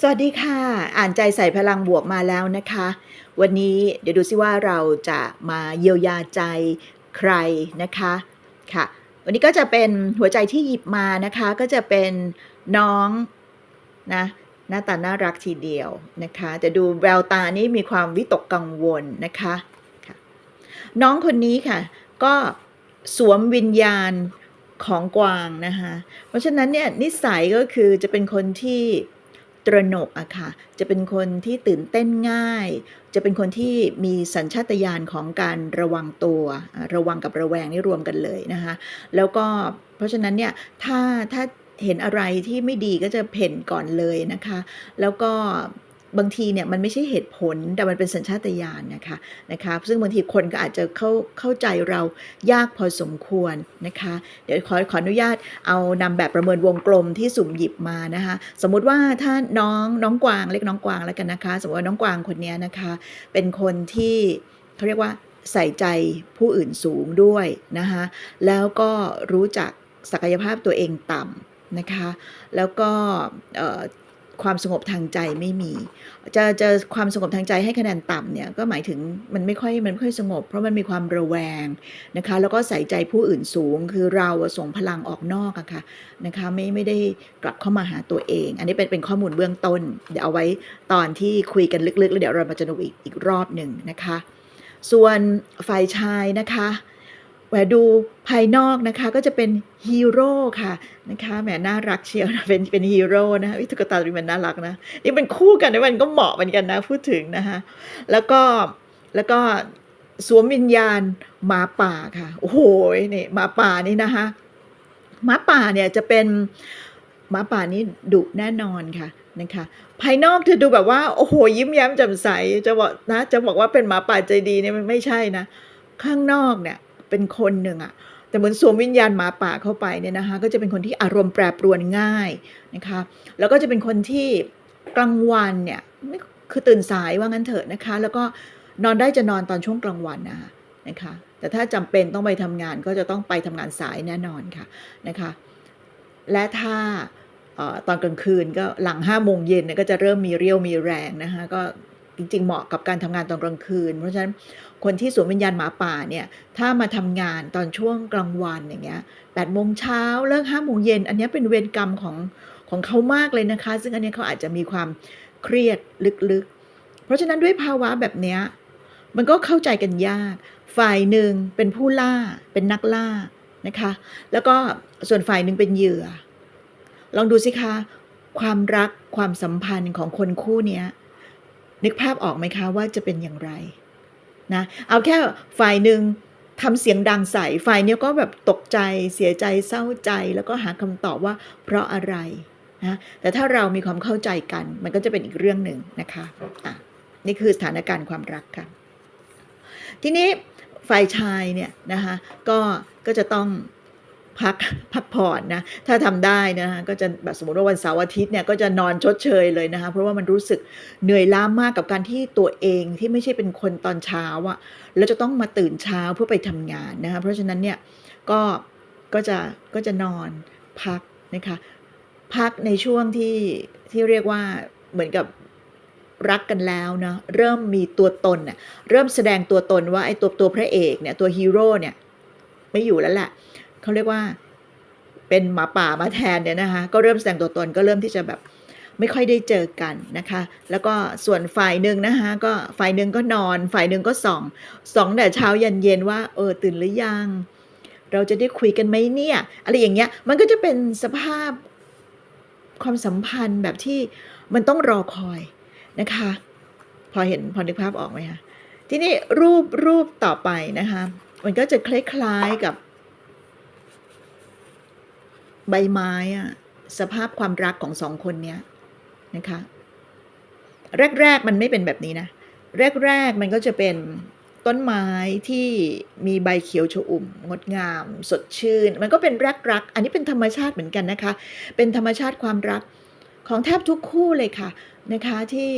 สวัสดีค่ะ อ่านใจใส่พลังบวกมาแล้วนะคะ วันนี้เดี๋ยวดูซิว่าเราจะมาเยียวยาใจใครนะคะค่ะ วันนี้ก็จะเป็นหัวใจที่หยิบมานะคะ ก็จะเป็นน้องนะหน้าตาน่ารักทีเดียวนะคะแต่ดูแววตานี่มีความวิตกกังวลนะคะค่ะน้องคนนี้ค่ะ ก็สวมวิญญาณของกวางนะคะเพราะฉะนั้นเนี่ยนิสัยก็คือจะเป็นคนที่ ตระหนกอะค่ะ จะเป็นคนที่ตื่นเต้นง่าย จะเป็นคนที่มีสัญชาตญาณของการระวังตัว ระวังกับระแวงนี่รวมกันเลยนะคะ แล้วก็เพราะฉะนั้นเนี่ย ถ้าถ้าเห็นอะไรที่ไม่ดีก็จะเพ่นก่อนเลยนะคะ แล้วก็ บางทีเนี่ยมันไม่ใช่เหตุผลแต่มันเป็นสัญชาตญาณนะคะนะคะ ซึ่งบางทีคนก็อาจจะเข้าเข้าใจเรายากพอสมควรนะคะ เดี๋ยวขอขออนุญาตเอานำแบบประเมินวงกลมที่สุ่มหยิบมานะคะ สมมุติว่าถ้าน้องน้องกวางเรียกน้องกวางแล้วกันนะคะ สมมติว่าน้องกวางคนนี้นะคะ เป็นคนที่เขาเรียกว่าใส่ใจผู้อื่นสูงด้วยนะคะแล้วก็รู้จักศักยภาพตัวเองต่ำนะคะ แล้วก็ ความสงบทางใจไม่มี จะจะความสงบทางใจให้คะแนนต่ำเนี่ยก็หมายถึงมันไม่ค่อยมันไม่ค่อยสงบ เพราะมันมีความระแวงนะคะ แล้วก็ใส่ใจผู้อื่นสูง คือเราส่งพลังออกนอกอะค่ะนะคะไม่ไม่ได้กลับเข้ามาหาตัวเอง อันนี้เป็นเป็นข้อมูลเบื้องต้น เดี๋ยวเอาไว้ตอนที่คุยกันลึกๆ แล้วเดี๋ยวเรามาจะดูอีกอีกรอบหนึ่งนะคะ ส่วนฝ่ายชายนะคะ แหวดูภายนอกนะคะก็จะเป็นฮีโร่ค่ะนะคะแหมน่ารักเชียวนะเป็นเป็นฮีโร่นะวิทุกตาตัวนี้มันน่ารักนะนี่เป็นคู่กันนะมันก็เหมาะเหมือนกันนะพูดถึงนะคะแล้วก็แล้วก็สวมวิญญาณหมาป่าค่ะโอ้โหนี่หมาป่านี่นะคะหมาป่าเนี่ยจะเป็นหมาป่านี่ดุแน่นอนค่ะนะคะภายนอกเธอดูแบบว่าโอ้โหยิ้มแย้มแจ่มใสจะบอกนะจะบอกว่าเป็นหมาป่าใจดีเนี่ยมันไม่ใช่นะ ข้างนอกเนี่ย เป็นคนหนึ่งอะแต่เหมือนสวมวิญญาณหมาป่าเข้าไปเนี่ยนะคะก็จะเป็นคนที่อารมณ์แปรปรวนง่ายนะคะแล้วก็จะเป็นคนที่กลางวันเนี่ยคือตื่นสายว่างั้นเถอะนะคะ แล้วก็นอนได้จะนอนตอนช่วงกลางวันนะคะนะคะแต่ถ้าจำเป็นต้องไปทำงานก็จะต้องไปทำงานสายแน่นอนค่ะนะคะและถ้าออตอนกลางคืนก็หลังห้าโมงเย็นเนี่ยก็จะเริ่มมีเรี่ยวมีแรงนะคะก็ จริง ๆ เหมาะกับการทำงานตอนกลางคืน เพราะฉะนั้นคนที่สวมวิญญาณหมาป่าเนี่ยถ้ามาทำงานตอนช่วงกลางวันอย่างเงี้ยแปดโมงเช้าเลิกห้าโมงเย็นอันนี้เป็นเวรกรรมของของเขามากเลยนะคะ ซึ่งอันนี้เขาอาจจะมีความเครียดลึกๆ เพราะฉะนั้นด้วยภาวะแบบเนี้ยมันก็เข้าใจกันยาก ฝ่ายหนึ่งเป็นผู้ล่าเป็นนักล่านะคะ แล้วก็ส่วนฝ่ายหนึ่งเป็นเหยื่อ ลองดูสิคะ ความรักความสัมพันธ์ของคนคู่เนี้ย นึกภาพออกไหมคะว่าจะเป็นอย่างไรนะเอาแค่ฝ่ายหนึ่งทำเสียงดังใส่ฝ่ายนี้ก็แบบตกใจเสียใจเศร้าใจ แล้วก็หาคำตอบว่าเพราะอะไรนะแต่ถ้าเรามีความเข้าใจกัน มันก็จะเป็นอีกเรื่องหนึ่งนะคะอะนี่คือสถานการณ์ความรักค่ะ ทีนี้ฝ่ายชายเนี่ยนะคะก็ก็จะต้อง พักพักผ่อนนะถ้าทำได้นะคะก็จะแบบสมมติว่าวันเสาร์อาทิตย์เนี่ยก็จะนอนชดเชยเลยนะคะเพราะว่ามันรู้สึกเหนื่อยล้ามากกับการที่ตัวเองที่ไม่ใช่เป็นคนตอนเช้าอะแล้วจะต้องมาตื่นเช้าเพื่อไปทำงานนะคะเพราะฉะนั้นเนี่ยก็ก็จะก็จะนอนพักนะคะพักในช่วงที่ที่เรียกว่าเหมือนกับรักกันแล้วนะเริ่มมีตัวตนเน่ะเริ่มแสดงตัวตนว่าไอ้ตัวตัวพระเอกเนี่ยตัวฮีโร่เนี่ยไม่อยู่แล้วแหละ เขาเรียกว่าเป็นหมาป่ามาแทนเนี่ยนะคะก็เริ่มแสดงตัวตนก็เริ่มที่จะแบบไม่ค่อยได้เจอกันนะคะ แล้วก็ส่วนฝ่ายหนึ่งนะคะก็ฝ่ายหนึ่งก็นอน ฝ่ายหนึ่งก็ส่องส่องแต่เช้ายันเย็นว่าเออตื่นหรือยัง เราจะได้คุยกันไหมเนี่ยอะไรอย่างเงี้ยมันก็จะเป็นสภาพความสัมพันธ์แบบที่มันต้องรอคอยนะคะ พอเห็นพอนึกภาพออกไหมคะทีนี้รูปรูปต่อไปนะคะ มันก็จะคล้ายๆกับ ใบไม้อะสภาพความรักของสองคนเนี้ยนะคะ แรก ๆ มันไม่เป็นแบบนี้นะ แรก ๆ มันก็จะเป็นต้นไม้ที่มีใบเขียวชอุ่ม งดงาม สดชื่น มันก็เป็นรักรัก อันนี้เป็นธรรมชาติเหมือนกันนะคะ เป็นธรรมชาติความรักของแทบทุกคู่เลยค่ะนะคะที่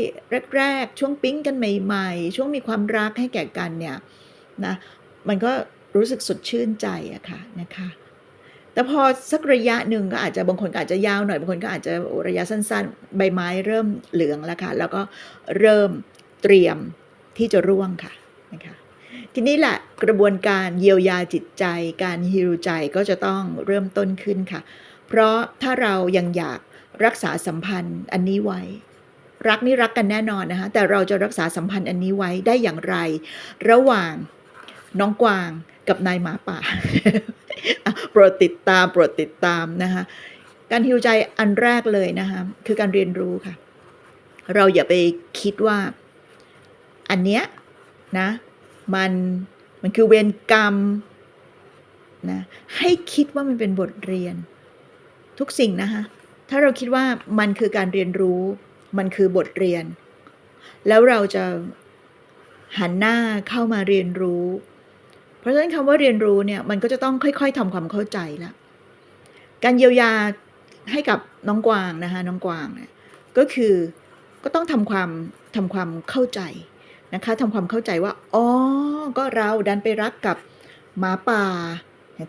แรกๆช่วงปิ๊งกันใหม่ๆ ช่วงมีความรักให้แก่กันเนี่ยนะมันก็รู้สึกสดชื่นใจอะค่ะนะคะ แต่พอสักระยะหนึ่งก็อาจจะบางคนอาจจะยาวหน่อยบางคนก็อาจจะระยะสั้น ๆ ใบไม้เริ่มเหลืองแล้วค่ะแล้วก็เริ่มเตรียมที่จะร่วงค่ะนะคะทีนี้แหละกระบวนการเยียวยาจิตใจ การฮิวใจก็จะต้องเริ่มต้นขึ้นค่ะ เพราะถ้าเรายังอยากรักษาสัมพันธ์อันนี้ไว้ รักนี่รักกันแน่นอนนะคะแต่เราจะรักษาสัมพันธ์อันนี้ไว้ได้อย่างไร ระหว่างน้องกวาง กับนายหมาป่า โปรดติดตามโปรดติดตามนะคะการฮิวใจอันแรกเลยนะคะคือการเรียนรู้ค่ะ เราอย่าไปคิดว่า อันเนี้ยนะมันมันคือเวรกรรมนะให้คิดว่ามันเป็นบทเรียน ทุกสิ่งนะคะถ้าเราคิดว่ามันคือการเรียนรู้มันคือบทเรียน แล้วเราจะหันหน้าเข้ามาเรียนรู้ ราะฉะนั้นคำว่าเรียนรู้เนี่ยมันก็จะต้องค่อย ๆทำความเข้าใจละการเยียวยาให้กับน้องกวางนะคะน้องกวางเนี่ยก็คือก็ต้องทำความทำความเข้าใจนะคะทำความเข้าใจว่าอ๋อก็เราดันไปรักกับหมาป่า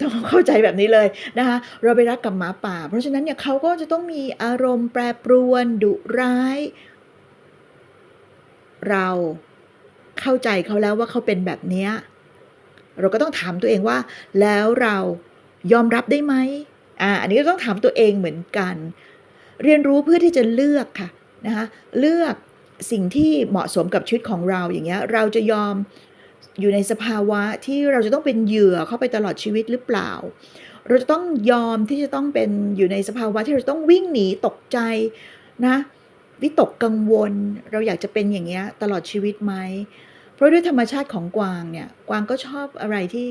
ต้องเข้าใจแบบนี้เลยนะคะเราไปรักกับหมาป่า เพราะฉะนั้นเนี่ยเขาก็จะต้องมีอารมณ์แปรปรวนดุร้าย เราเข้าใจเขาแล้วว่าเขาเป็นแบบเนี้ย เราก็ต้องถามตัวเองว่า แล้วเรายอมรับได้ไหมอ่าอันนี้ก็ต้องถามตัวเองเหมือนกัน เรียนรู้เพื่อที่จะเลือกค่ะนะคะเลือกสิ่งที่เหมาะสมกับชีวิตของเราอย่างเงี้ยเราจะยอมอยู่ในสภาวะที่เราจะต้องเป็นเหยื่อเข้าไปตลอดชีวิตหรือเปล่า เราจะต้องยอมที่จะต้องเป็นอยู่ในสภาวะที่เราต้องวิ่งหนีตกใจนะวิตกกังวล เราอยากจะเป็นอย่างเงี้ยตลอดชีวิตไหม เพราะด้วยธรรมชาติของกวางเนี่ยกวางก็ชอบอะไรที่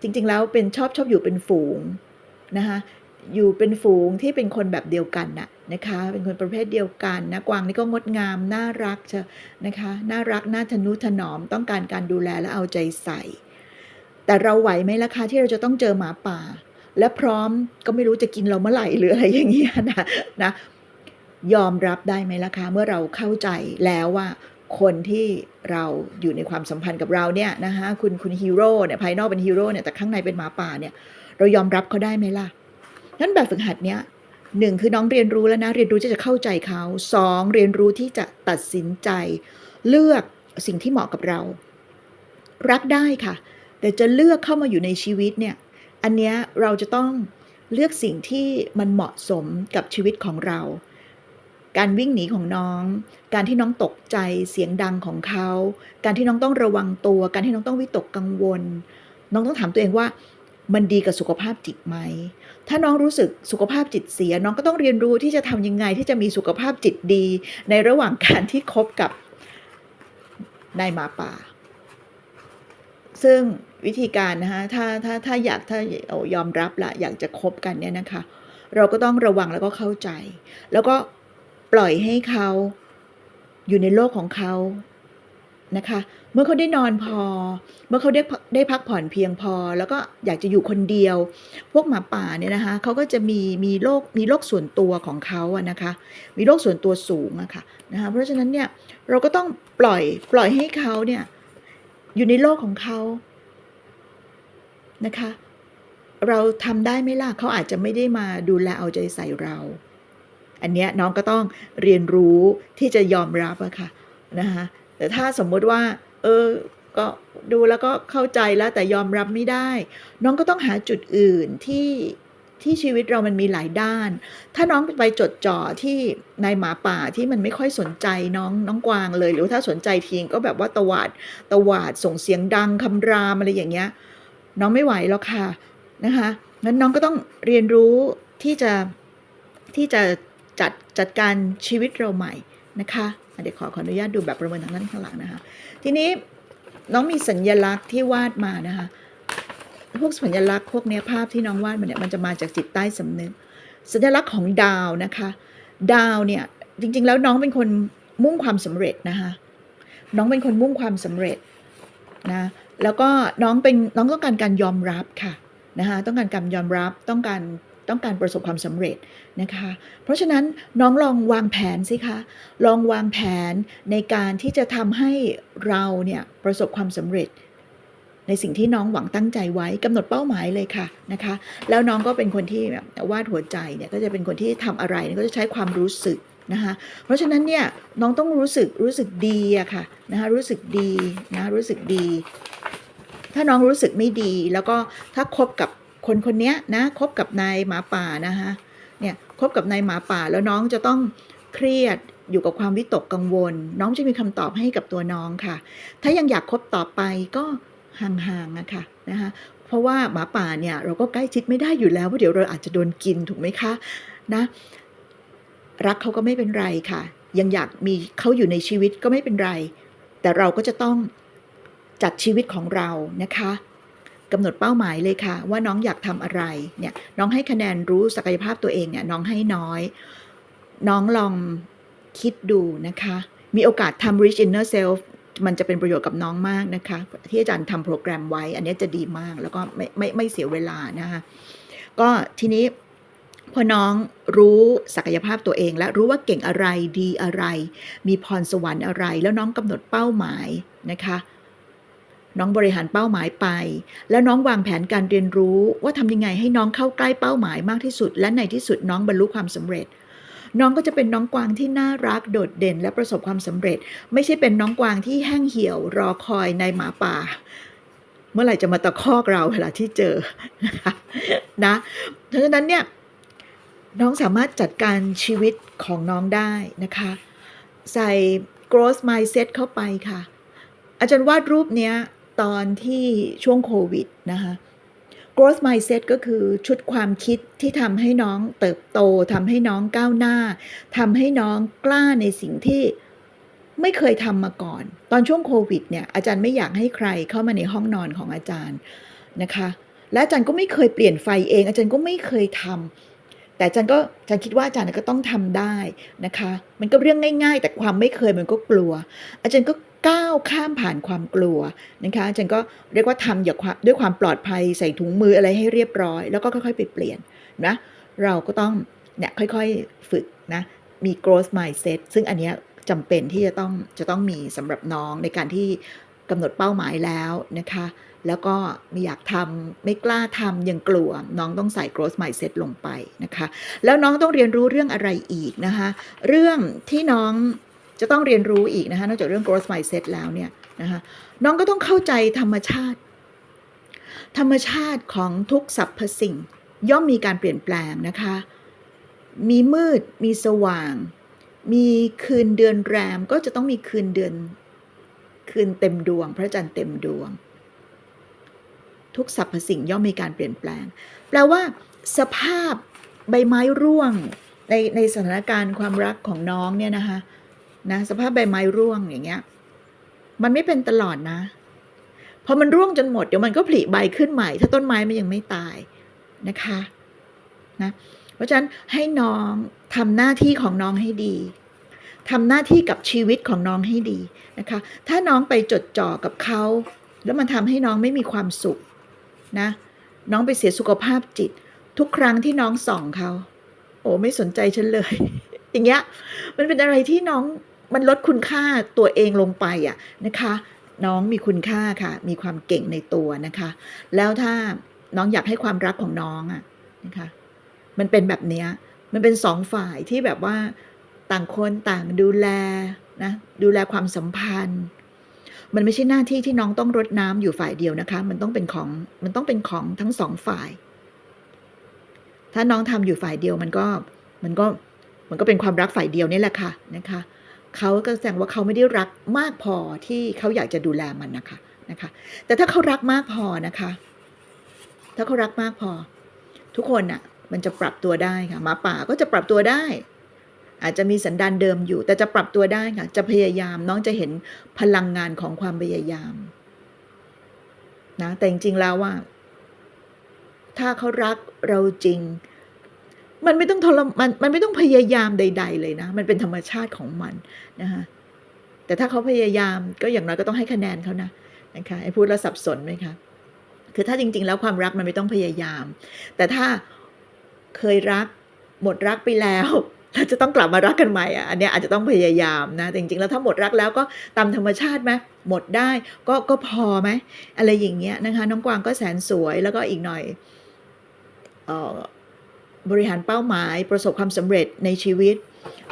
จริง ๆ แล้วเป็นชอบชอบอยู่เป็นฝูงนะคะอยู่เป็นฝูงที่เป็นคนแบบเดียวกันน่ะนะคะ เป็นคนประเภทเดียวกันนะกวางนี่ก็งดงามน่ารักเชนะคะน่ารักน่าทนุถนอมต้องการการดูแลและเอาใจใส่ แต่เราไหวไหมล่ะคะที่เราจะต้องเจอหมาป่า และพร้อมก็ไม่รู้จะกินเราเมื่อไหร่หรืออะไรอย่างเงี้ยนะนะยอมรับได้ไหมล่ะคะ เมื่อเราเข้าใจแล้วว่า คนที่เราอยู่ในความสัมพันธ์กับเราเนี่ยนะคะคุณคุณฮีโร่เนี่ยภายนอกเป็นฮีโร่เนี่ยแต่ข้างในเป็นหมาป่าเนี่ยเรายอมรับเขาได้ไหมล่ะนั้นแบบฝึกหัดเนี้ยหนึ่งคือน้องเรียนรู้แล้วนะเรียนรู้ที่จะเข้าใจเขาสองเรียนรู้ที่จะตัดสินใจ เลือกสิ่งที่เหมาะกับเรา รักได้ค่ะ แต่จะเลือกเข้ามาอยู่ในชีวิตเนี่ยอันเนี้ยเราจะต้องเลือกสิ่งที่มันเหมาะสมกับชีวิตของเรา การวิ่งหนีของน้อง การที่น้องตกใจเสียงดังของเขา การที่น้องต้องระวังตัว การที่น้องต้องวิตกกังวล น้องต้องถามตัวเองว่ามันดีกับสุขภาพจิตไหม ถ้าน้องรู้สึกสุขภาพจิตเสีย น้องก็ต้องเรียนรู้ที่จะทำยังไงที่จะมีสุขภาพจิตดี ในระหว่างการที่คบกับนายหมาป่า ซึ่งวิธีการนะคะถ้าถ้าถ้าอยากถ้ายอมรับละอยากจะคบกันเนี่ยนะคะ เราก็ต้องระวังแล้วก็เข้าใจ แล้วก็ ปล่อยให้เขาอยู่ในโลกของเขานะคะ เมื่อเขาได้นอนพอ เมื่อเขาได้ได้พักผ่อนเพียงพอ แล้วก็อยากจะอยู่คนเดียว พวกหมาป่าเนี่ยนะคะเขาก็จะมีมีโลกมีโลกส่วนตัวของเขาอะนะคะ มีโลกส่วนตัวสูงอะค่ะนะคะ เพราะฉะนั้นเนี่ยเราก็ต้องปล่อยปล่อยให้เขาเนี่ยอยู่ในโลกของเขานะคะ เราทำได้ไหมล่ะเขาอาจจะไม่ได้มาดูแลเอาใจใส่เรา อันเนี้ยน้องก็ต้องเรียนรู้ที่จะยอมรับอะค่ะนะคะแต่ถ้าสมมุติว่า เออก็ดูแล้วก็เข้าใจแล้วแต่ยอมรับไม่ได้ น้องก็ต้องหาจุดอื่นที่ที่ชีวิตเรามันมีหลายด้าน ถ้าน้องไปจดจ่อที่ในหมาป่าที่มันไม่ค่อยสนใจน้องน้องกวางเลย หรือถ้าสนใจทีก็แบบว่าตวาดตวาดส่งเสียงดังคำรามอะไรอย่างเงี้ย น้องไม่ไหวแล้วค่ะนะคะงั้นน้องก็ต้องเรียนรู้ที่จะที่จะ จัดจัดการชีวิตเราใหม่นะคะเดี๋ยวขอขออนุญาตดูแบบประเมินทางด้านข้างหลังนะคะ ทีนี้น้องมีสัญญลักษณ์ที่วาดมานะคะ พวกสัญลักษณ์พวกนี้ภาพที่น้องวาดมาเนี่ยมันจะมาจากจิตใต้สำนึก สัญลักษณ์ของดาวนะคะ ดาวเนี่ยจริงๆ แล้วน้องเป็นคนมุ่งความสำเร็จนะคะน้องเป็นคนมุ่งความสำเร็จนะแล้วก็น้องเป็นน้องต้องการการยอมรับค่ะนะคะต้องการการยอมรับต้องการ ต้องการประสบความสำเร็จนะคะ เพราะฉะนั้นน้องลองวางแผนสิคะ ลองวางแผนในการที่จะทำให้เราเนี่ยประสบความสำเร็จ ในสิ่งที่น้องหวังตั้งใจไว้กำหนดเป้าหมายเลยค่ะนะคะ แล้วน้องก็เป็นคนที่แบบวาดหัวใจเนี่ยก็จะเป็นคนที่ทำอะไรก็จะใช้ความรู้สึกนะคะเพราะฉะนั้นเนี่ยน้องต้องรู้สึกรู้สึกดีอะค่ะนะคะรู้สึกดีนะรู้สึกดี ถ้าน้องรู้สึกไม่ดี แล้วก็ถ้าคบกับ คนคนนี้นะคบกับนายหมาป่านะคะเนี่ยคบกับนายหมาป่าแล้วน้องจะต้องเครียดอยู่กับความวิตกกังวล น้องจะมีคำตอบให้กับตัวน้องค่ะ ถ้ายังอยากคบต่อไปก็ห่างๆอะค่ะนะคะเพราะว่าหมาป่าเนี่ยเราก็ใกล้ชิดไม่ได้อยู่แล้วเพราะเดี๋ยวเราอาจจะโดนกินถูกไหมคะนะรักเขาก็ไม่เป็นไรค่ะ ยังอยากมีเขาอยู่ในชีวิตก็ไม่เป็นไร แต่เราก็จะต้องจัดชีวิตของเรานะคะ กำหนดเป้าหมายเลยค่ะ ว่าน้องอยากทำอะไรเนี่ยน้องให้คะแนนรู้ศักยภาพตัวเองเนี่ยน้องให้น้อย น้องลองคิดดูนะคะ มีโอกาสทำ Rich Inner Self มันจะเป็นประโยชน์กับน้องมากนะคะ ที่อาจารย์ทำโปรแกรมไว้ อันนี้จะดีมากแล้วก็ไม่ไม่ไม่เสียเวลานะคะก็ทีนี้พอน้องรู้ศักยภาพตัวเอง และรู้ว่าเก่งอะไรดีอะไร มีพรสวรรค์อะไร แล้วน้องกำหนดเป้าหมายนะคะ น้องบริหารเป้าหมายไป แล้วน้องวางแผนการเรียนรู้ว่าทำยังไงให้น้องเข้าใกล้เป้าหมายมากที่สุด และในที่สุดน้องบรรลุความสำเร็จ น้องก็จะเป็นน้องกวางที่น่ารักโดดเด่นและประสบความสำเร็จ ไม่ใช่เป็นน้องกวางที่แห้งเหี่ยวรอคอยในหมาป่า เมื่อไหร่จะมาตะคอกเราเวลาที่เจอนะคะนะเพราะฉะนั้นเนี่ยน้องสามารถจัดการชีวิตของน้องได้นะคะ ใส่ growth mindset เข้าไปค่ะ อาจารย์วาดรูปเนี้ย ตอนที่ช่วงโควิดนะคะ growth mindset ก็คือชุดความคิดที่ทำให้น้องเติบโตทำให้น้องก้าวหน้าทำให้น้องกล้าในสิ่งที่ไม่เคยทำมาก่อน ตอนช่วงโควิดเนี่ยอาจารย์ไม่อยากให้ใครเข้ามาในห้องนอนของอาจารย์นะคะ และอาจารย์ก็ไม่เคยเปลี่ยนไฟเอง อาจารย์ก็ไม่เคยทำแต่อาจารย์ก็อาจารย์คิดว่าอาจารย์ก็ต้องทำได้นะคะ มันก็เรื่องง่าย ๆ แต่ความไม่เคยมันก็กลัว อาจารย์ก็ ก้าวข้ามผ่านความกลัวนะคะอาจารย์ก็เรียกว่าทำอย่างด้วยความปลอดภัยใส่ถุงมืออะไรให้เรียบร้อย แล้วก็ค่อย ๆ ไปเปลี่ยนนะเราก็ต้องเนี่ยค่อยๆฝึกนะมี growth mindset ซึ่งอันเนี้ยจำเป็นที่จะต้องจะต้องมีสำหรับน้องในการที่กำหนดเป้าหมายแล้วนะคะ แล้วก็ไม่อยากทำไม่กล้าทำยังกลัว น้องต้องใส่ growth mindset ลงไปนะคะ แล้วน้องต้องเรียนรู้เรื่องอะไรอีกนะคะ เรื่องที่น้อง จะต้องเรียนรู้อีกนะคะนอกจากเรื่อง growth mindset แล้วเนี่ยนะคะน้องก็ต้องเข้าใจธรรมชาติ ธรรมชาติของทุกสรรพสิ่ง ย่อมมีการเปลี่ยนแปลงนะคะ มีมืดมีสว่าง มีคืนเดือนแรมก็จะต้องมีคืนเดือน คืนเต็มดวง พระจันทร์เต็มดวง ทุกสรรพสิ่งย่อมมีการเปลี่ยนแปลง แปลว่า สภาพใบไม้ร่วงในในสถานการณ์ความรักของน้องเนี่ยนะคะ นะสภาพใบไม้ร่วงอย่างเงี้ย มันไม่เป็นตลอดนะพอมันร่วงจนหมดเดี๋ยวมันก็ผลิใบขึ้นใหม่ ถ้าต้นไม้มันยังไม่ตายนะคะนะเพราะฉะนั้นให้น้องทำหน้าที่ของน้องให้ดีทำหน้าที่กับชีวิตของน้องให้ดีนะคะ ถ้าน้องไปจดจ่อกับเขา แล้วมันทำให้น้องไม่มีความสุขนะน้องไปเสียสุขภาพจิต ทุกครั้งที่น้องส่องเขา โอ้ไม่สนใจฉันเลย อย่างเงี้ยมันเป็นอะไรที่น้องมันลดคุณค่าตัวเองลงไปอะนะคะ น้องมีคุณค่าค่ะ มีความเก่งในตัวนะคะ แล้วถ้าน้องอยากให้ความรักของน้องอะนะคะ มันเป็นแบบเนี้ยมันเป็นสองฝ่ายที่แบบว่าต่างคนต่างดูแลนะดูแลความสัมพันธ์ มันไม่ใช่หน้าที่ที่น้องต้องรดน้ำอยู่ฝ่ายเดียวนะคะ มันต้องเป็นของมันต้องเป็นของทั้งสองฝ่าย ถ้าน้องทำอยู่ฝ่ายเดียวมันก็มันก็ มันก็เป็นความรักฝ่ายเดียวนี่แหละค่ะนะคะเขาก็แสดงว่าเขาไม่ได้รักมากพอที่เขาอยากจะดูแลมันนะคะนะคะ แต่ถ้าเขารักมากพอนะคะ ถ้าเขารักมากพอ ทุกคนน่ะมันจะปรับตัวได้ค่ะหมาป่าก็จะปรับตัวได้ อาจจะมีสันดานเดิมอยู่ แต่จะปรับตัวได้ค่ะ จะพยายามน้องจะเห็นพลังงานของความพยายามนะแต่จริงๆแล้วว่า ถ้าเขารักเราจริง มันไม่ต้องทรมันมันไม่ต้องพยายามใด ๆ เลยนะ มันเป็นธรรมชาติของมันนะคะแต่ถ้าเขาพยายามก็อย่างน้อยก็ต้องให้คะแนนเขานะนะคะไอ้พูดแล้วสับสนไหมคะคือถ้าจริง ๆ แล้วความรักมันไม่ต้องพยายาม แต่ถ้าเคยรักหมดรักไปแล้วเราจะต้องกลับมารักกันใหม่อะอันเนี้ยอาจจะต้องพยายามนะแต่จริงๆแล้วถ้าหมดรักแล้วก็ตามธรรมชาติไหมหมดได้ก็ก็พอไหมอะไรอย่างเงี้ยนะคะน้องกวางก็แสนสวยแล้วก็อีกหน่อยเอ่อ บริหารเป้าหมายประสบความสำเร็จในชีวิต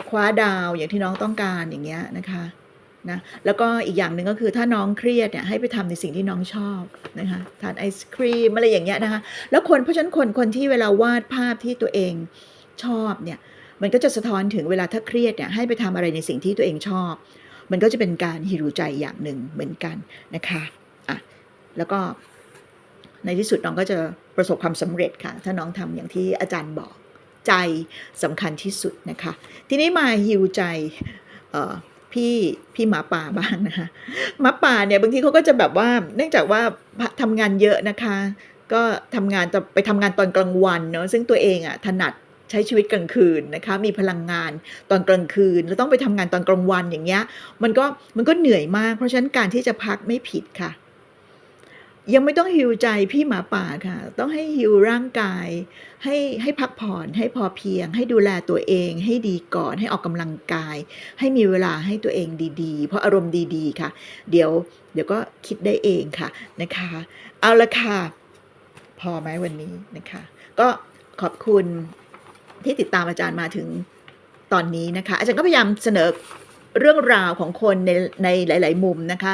คว้าดาวอย่างที่น้องต้องการอย่างเงี้ยนะคะนะแล้วก็อีกอย่างหนึ่งก็คือถ้าน้องเครียดเนี่ยให้ไปทำในสิ่งที่น้องชอบนะคะทานไอศครีมอะไรอย่างเงี้ยนะคะแล้วคนเพราะฉะนั้นคนคนที่เวลาวาดภาพที่ตัวเองชอบเนี่ยมันก็จะสะท้อนถึงเวลาถ้าเครียดเนี่ยให้ไปทำอะไรในสิ่งที่ตัวเองชอบ มันก็จะเป็นการฮิรูใจอย่างหนึ่งเหมือนกันนะคะอะแล้วก็ ในที่สุดน้องก็จะประสบความสำเร็จค่ะ ถ้าน้องทำอย่างที่อาจารย์บอกใจสำคัญที่สุดนะคะ ทีนี้มาฮิวใจพี่พี่หมาป่าบ้างนะคะหมาป่าเนี่ยบางทีเขาก็จะแบบว่าเนื่องจากว่าทำงานเยอะนะคะ ก็ทำงานจะไปทำงานตอนกลางวันเนาะซึ่งตัวเองอะถนัดใช้ชีวิตกลางคืนนะคะ มีพลังงานตอนกลางคืน แล้วต้องไปทำงานตอนกลางวันอย่างเงี้ยมันก็มันก็เหนื่อยมาก เพราะฉะนั้นการที่จะพักไม่ผิดค่ะ ยังไม่ต้องฮิวใจพี่หมาป่าค่ะ ต้องให้ฮิวร่างกาย ให้ให้พักผ่อน ให้พอเพียง ให้ดูแลตัวเอง ให้ดีก่อน ให้ออกกำลังกาย ให้มีเวลาให้ตัวเองดีๆ เพราะอารมณ์ดีๆค่ะ เดี๋ยวเดี๋ยวก็คิดได้เองค่ะนะคะ เอาละค่ะ พอไหมวันนี้นะคะ ก็ขอบคุณที่ติดตามอาจารย์มาถึงตอนนี้นะคะ อาจารย์ก็พยายามเสนอ เรื่องราวของคนในในหลาย ๆ มุมนะคะ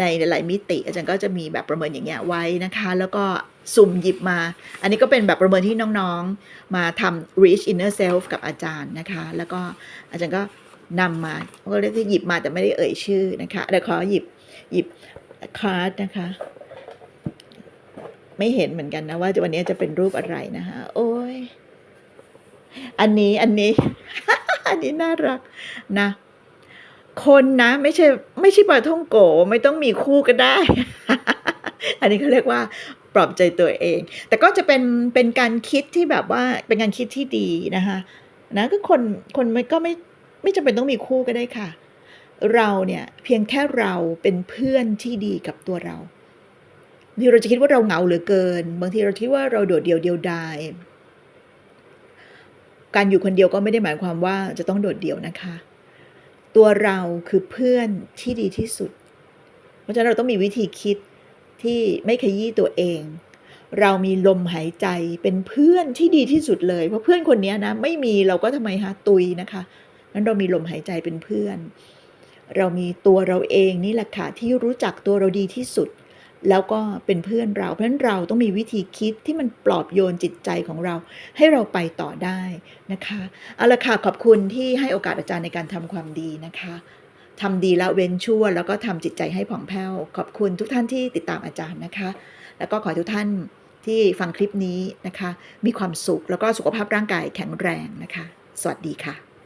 ในหลาย ๆ มิติ อาจารย์ก็จะมีแบบประเมินอย่างเงี้ยไว้นะคะ แล้วก็สุ่มหยิบมา อันนี้ก็เป็นแบบประเมินที่น้องๆ มาทำ reach inner self กับอาจารย์นะคะ แล้วก็อาจารย์ก็นำมาก็เรียกที่หยิบมาแต่ไม่ได้เอ่ยชื่อนะคะเดี๋ยวขอหยิบหยิบคาร์ดนะคะ ไม่เห็นเหมือนกันนะว่าวันนี้จะเป็นรูปอะไรนะคะ โอ้ย อันนี้อันนี้ อันนี้น่ารักนะ คนนะ ไม่ใช่ไม่ใช่ปลาท่องโกไม่ต้องมีคู่ก็ได้ อันนี้เขาเรียกว่าปลอบใจตัวเอง แต่ก็จะเป็นเป็นการคิดที่แบบว่าเป็นการคิดที่ดีนะคะนะก็คนคนไม่ก็ไม่ไม่จำเป็นต้องมีคู่ก็ได้ค่ะ เราเนี่ยเพียงแค่เราเป็นเพื่อนที่ดีกับตัวเราทีเราจะคิดว่าเราเหงาเหลือเกิน บางทีเราคิดว่าเราโดดเดี่ยวเดียวดายการอยู่คนเดียวก็ไม่ได้หมายความว่าจะต้องโดดเดี่ยวนะคะ ตัวเราคือเพื่อนที่ดีที่สุด เพราะฉะนั้นเราต้องมีวิธีคิดที่ไม่ขยี้ตัวเอง เรามีลมหายใจเป็นเพื่อนที่ดีที่สุดเลย เพราะเพื่อนคนนี้นะไม่มีเราก็ทำไมฮะตุยนะคะนั้นเรามีลมหายใจเป็นเพื่อน เรามีตัวเราเองนี่แหละค่ะที่รู้จักตัวเราดีที่สุด แล้วก็เป็นเพื่อนเรา เพราะฉะนั้นเราต้องมีวิธีคิดที่มันปลอบโยนจิตใจของเรา ให้เราไปต่อได้นะคะเอาละค่ะขอบคุณที่ให้โอกาสอาจารย์ในการทำความดีนะคะทำดีและเว้นชั่ว แล้วก็ทำจิตใจให้ผ่องแผ้ว ขอบคุณทุกท่านที่ติดตามอาจารย์นะคะ แล้วก็ขอทุกท่านที่ฟังคลิปนี้นะคะ มีความสุขแล้วก็สุขภาพร่างกายแข็งแรงนะคะ สวัสดีค่ะ